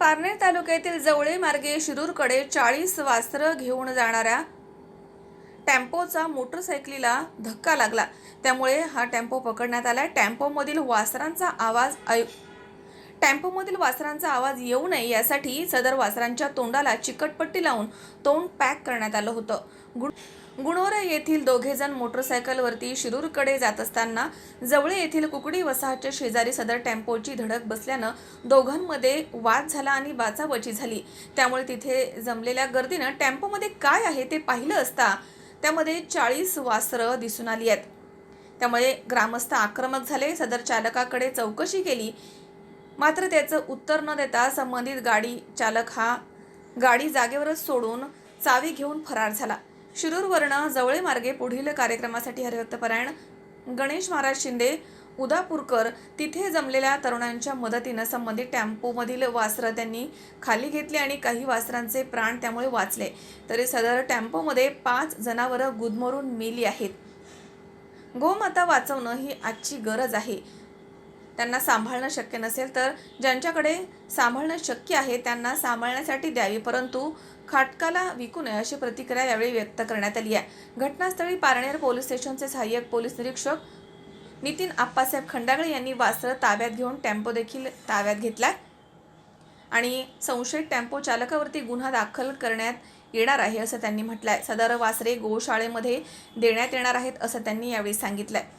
पारनेर तालुक्यातील जवळे मार्गे शिरूरकडे चाळीस वास्त्र घेऊन जाणाऱ्या टेम्पोचा मोटरसायकलीला धक्का लागला. त्यामुळे हा टेम्पो पकडण्यात आला. टेम्पोमधील वासरांचा आवाज ऐ टेम्पोमधील वासरांचा आवाज येऊ नये यासाठी सदर वासरांच्या तोंडाला चिकटपट्टी लावून तोंड पॅक करण्यात आलं होतं. गुण गुणोरा येथील दोघे जण मोटरसायकलवरती शिरूरकडे जात असताना जवळे येथील कुकडी वसाहतच्या शेजारी सदर टेम्पोची धडक बसल्यानं दोघांमध्ये वाद झाला आणि बाचाबाची झाली. त्यामुळे तिथे जमलेल्या गर्दीनं टेम्पोमध्ये काय आहे ते पाहिलं असता त्यामध्ये चाळीस वासरं दिसून आली आहेत. त्यामुळे ग्रामस्थ आक्रमक झाले. सदर चालकाकडे चौकशी केली. मात्र त्याचं उत्तर न देता संबंधित गाडी चालक हा गाडी जागेवरच सोडून चावी घेऊन फरार झाला. शिरूरवरनं जवळे मार्गे पुढील कार्यक्रमासाठी हरिभक्तपरायण गणेश महाराज शिंदे उदापूरकर तिथे जमलेल्या तरुणांच्या मदतीनं संबंधित टेम्पोमधील वासरं त्यांनी खाली घेतली आणि काही वासरांचे प्राण त्यामुळे वाचले. तरी सदर टेम्पोमध्ये पाच जनावरं गुदमरून मेली आहेत. गोमाता वाचवणं ही आजची गरज आहे. त्यांना सांभाळणं शक्य नसेल तर ज्यांच्याकडे सांभाळणं शक्य आहे त्यांना सांभाळण्यासाठी द्यावी. परंतु खाटकाला विकू नये अशी प्रतिक्रिया यावेळी व्यक्त करण्यात आली आहे. घटनास्थळी पारनेर पोलीस स्टेशनचे सहाय्यक पोलीस निरीक्षक नितीन आप्पासाहेब खंडागळे यांनी वासरं ताब्यात घेऊन टेम्पो देखील ताब्यात घेतला आणि संशयित टेम्पो चालकावरती गुन्हा दाखल करण्यात येणार आहे असं त्यांनी म्हटलं आहे सदर वासरे गोशाळेमध्ये देण्यात येणार आहेत असं त्यांनी यावेळी सांगितलं आहे